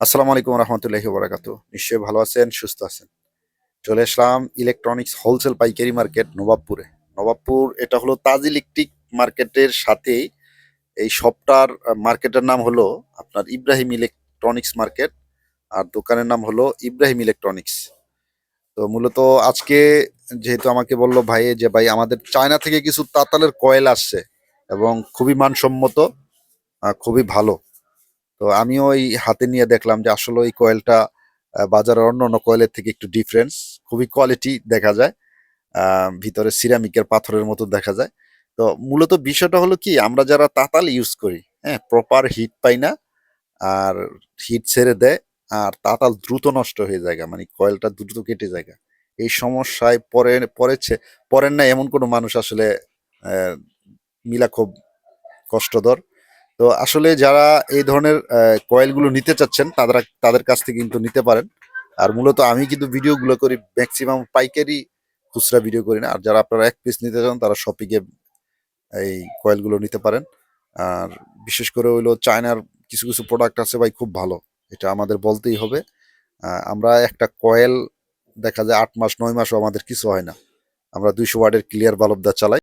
আসসালামু আলাইকুম রহমতুল্লাহি বরাকাত নিশ্চয়ই ভালো আছেন, সুস্থ আছেন। চলে আসলাম ইলেকট্রনিক্স হোলসেল পাইকারি মার্কেট নবাবপুরে। নবাবপুর, এটা হলো তাজ ইলেকট্রিক মার্কেটের সাথেই এই শপটার মার্কেটের নাম হলো আপনার ইব্রাহিম ইলেকট্রনিক্স মার্কেট আর দোকানের নাম হলো ইব্রাহিম ইলেকট্রনিক্স। তো মূলত আজকে যেহেতু আমাকে বলল ভাই যে ভাই আমাদের চায়না থেকে কিছু তাতালের কয়েল আসছে এবং খুবই মানসম্মত খুবই ভালো। তো আমিও ওই হাতে নিয়ে দেখলাম যে আসলে ওই কয়েলটা বাজারের অন্য অন্য কয়েলের থেকে একটু ডিফারেন্স খুবই কোয়ালিটি দেখা যায়। ভিতরে সিরামিকের পাথরের মতো দেখা যায়। তো মূলত বিষয়টা হলো কি, আমরা যারা তাতাল ইউজ করি হ্যাঁ প্রপার হিট পাই না, আর হিট ছেড়ে দেয়, আর তাতাল দ্রুত নষ্ট হয়ে যায় মানে কয়েলটা দ্রুত কেটে যায় এই সমস্যায় পরে, পড়েছে, পড়েন না এমন কোনো মানুষ আসলে মিলা খুব কষ্টদর। তো আসলে যারা এই ধরনের কয়েলগুলো নিতে চাচ্ছেন তারা তাদের কাছ থেকে কিন্তু নিতে পারেন। আর মূলত আমি কিন্তু ভিডিওগুলো করি ম্যাক্সিমাম পাইকারি খুচরা ভিডিও করি না। আর যারা আপনারা এক পিস নিতে চান, তারা শপিংয়ে এই কয়েলগুলো নিতে পারেন। আর বিশেষ করে হইল চায়নার কিছু কিছু প্রোডাক্ট আছে ভাই, খুব ভালো। এটা আমাদের বলতেই হবে। আমরা একটা কয়েল দেখা যায় আট মাস, নয় মাসও আমাদের কিছু হয় না। আমরা দুইশো ওয়ার্ডের ক্লিয়ার বাল্ব দা চালাই।